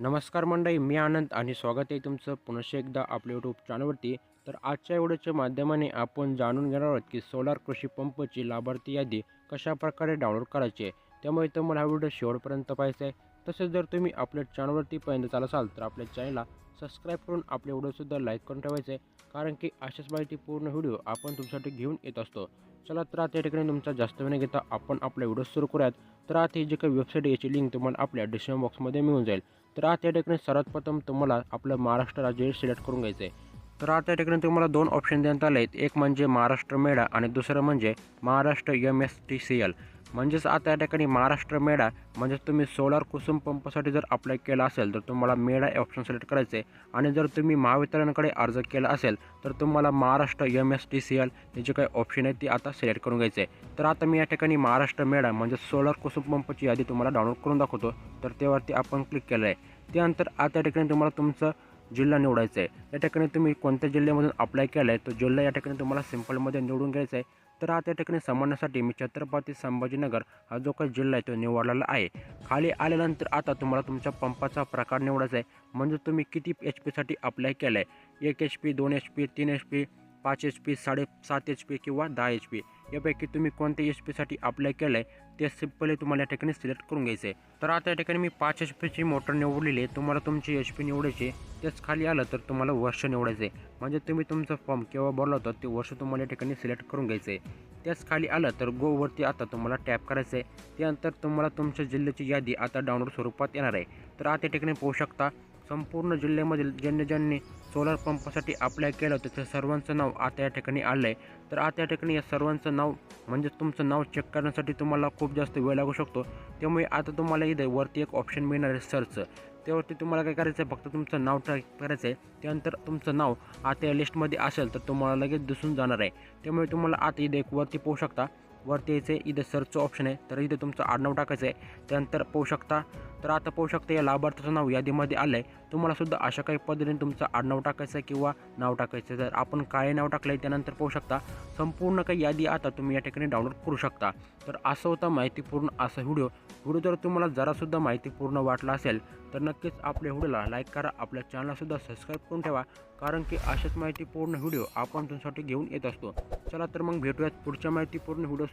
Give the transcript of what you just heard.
नमस्कार मंडळी मी आनंद आणि स्वागत आहे तुमचं पुनश्च एकदा आपल्या यूट्यूब चॅनलवरती तर आजच्या व्हिडिओच्या माध्यमाने आपण जाणून घेणार आहोत की सोलार कृषी पंपची लाभार्थी यादी कशा प्रकारे डाउनलोड करायची आहे. त्यामुळे तुम्हाला हा व्हिडिओ शेवटपर्यंत पाहायचा आहे. तसेच जर तुम्ही आपल्या चॅनलवरती पर्यंत चालत असाल तर आपल्या चॅनलला सबस्क्राईब करून आपले व्हिडिओसुद्धा लाईक करून ठेवायचे. आहे कारण की अशाच माहितीपूर्ण व्हिडिओ आपण तुमच्यासाठी घेऊन येत असतो. चला तर आता या ठिकाणी तुमचा जास्त वेळ घेता आपण आपला व्हिडिओ सुरू करूयात. तर आता ही जी काही वेबसाईट याची लिंक तुम्हाला आपल्या डिस्क्रिप्शन बॉक्समध्ये मिळून जाईल. तर आता या ठिकाणी सर्वात प्रथम तुम्हाला आपलं महाराष्ट्र राज्य सिलेक्ट करून घ्यायचं आहे तर आता या ठिकाणी तुम्हाला दोन ऑप्शन देण्यात आले आहेत एक म्हणजे महाराष्ट्र मेळा आणि दुसरं म्हणजे Maharashtra M S T C L म्हणजेच आता या ठिकाणी महाराष्ट्र मेळा म्हणजेच तुम्ही सोलार कुसुम पंपासाठी जर अप्लाय केला असेल तर तुम्हाला मेळा ऑप्शन सिलेक्ट करायचे आहे आणि जर तुम्ही महावितरणकडे अर्ज केला असेल तर तुम्हाला Maharashtra M S T C L हे जे काही ऑप्शन आहे ती आता सिलेक्ट करून घ्यायचे आहे तर आता मी या ठिकाणी महाराष्ट्र मेळा म्हणजे सोलार कुसुम पंपची यादी तुम्हाला डाउनलोड करून दाखवतो. तर त्यावरती आपण क्लिक केलं आहे त्यानंतर आता या ठिकाणी तुम्हाला तुमचं जिल्हा निवडायचा आहे. या ठिकाणी तुम्ही कोणत्या जिल्ह्यामधून अप्लाय केला आहे तो जिल्हा या ठिकाणी तुम्हाला सिम्पलमध्ये निवडून घ्यायचा आहे. तर आता या ठिकाणी समजण्यासाठी मी छत्रपती संभाजीनगर हा जो काही जिल्हा आहे तो निवडलेला आहे. खाली आल्यानंतर आता तुम्हाला तुमच्या पंपाचा प्रकार निवडायचा आहे. म्हणजे तुम्ही किती एच पीसाठी अप्लाय केला आहे एक एच पी दोन एच पी तीन एच पी पाच एच पी साडेसात एच पी किंवा दहा एच पी यापैकी तुम्ही कोणत्या एच पीसाठी अप्लाय केलं आहे ते सिम्पली तुम्हाला या ठिकाणी सिलेक्ट करून घ्यायचं आहे तर आता या ठिकाणी मी पाच एच पीची मोटर निवडलेली आहे. तुम्हाला तुमची एच पी निवडायची त्याच तेच खाली आलं तर तुम्हाला वर्ष निवडायचं आहे म्हणजे तुम्ही तुमचं फॉर्म केव्हा भरला होता ते वर्ष तुम्हाला या ठिकाणी सिलेक्ट करून घ्यायचं आहे त्याच खाली आलं तर गोवरती आता तुम्हाला टॅप करायचं आहे त्यानंतर तुम्हाला तुमच्या जिल्ह्याची यादी आता डाउनलोड स्वरूपात येणार आहे. तर आता या ठिकाणी पाहू शकता संपूर्ण जिल्ह्यामधील ज्यांनी ज्यांनी सोलार पंपासाठी अप्लाय केलं होतं. त्या सर्वांचं नाव आता या ठिकाणी आलं आहे तर आता या ठिकाणी या सर्वांचं नाव म्हणजे तुमचं नाव चेक करण्यासाठी तुम्हाला खूप जास्त वेळ लागू शकतो. त्यामुळे आता तुम्हाला इथे वरती एक ऑप्शन मिळणार आहे सर्च त्यावरती तुम्हाला काय करायचं आहे? फक्त तुमचं नाव टाईप करायचं आहे. त्यानंतर तुमचं नाव आता या लिस्टमध्ये असेल तर तुम्हाला लगेच दिसून जाणार आहे. त्यामुळे तुम्हाला आता इथे एक वरती पोहू शकता. वरती यायचं आहे इथे सर्चचं ऑप्शन आहे. तर इथे तुमचं आडनाव टाकायचं आहे त्यानंतर पाहू शकता. तर आता पाहू शकता या लाभार्थ्याचं नाव यादीमध्ये आलं आहे तुम्हाला सुद्धा अशा काही पद्धतीने तुमचं आडनाव टाकायचं आहे किंवा नाव टाकायचं आहे तर आपण काय नाव टाकलं आहे त्यानंतर पाहू शकता. संपूर्ण काही यादी आता तुम्ही या ठिकाणी डाउनलोड करू शकता. तर असं होता माहितीपूर्ण असा व्हिडिओ. व्हिडिओ जर तुम्हाला जरासुद्धा माहितीपूर्ण वाटला असेल तर नक्कीच आपल्या व्हिडिओला लाईक करा. आपल्या चॅनलसुद्धा सबस्क्राईब करून ठेवा. कारण की अशाच माहितीपूर्ण व्हिडिओ आपण तुमच्यासाठी घेऊन येत असतो. चला तर मग भेटूयात पुढच्या माहितीपूर्ण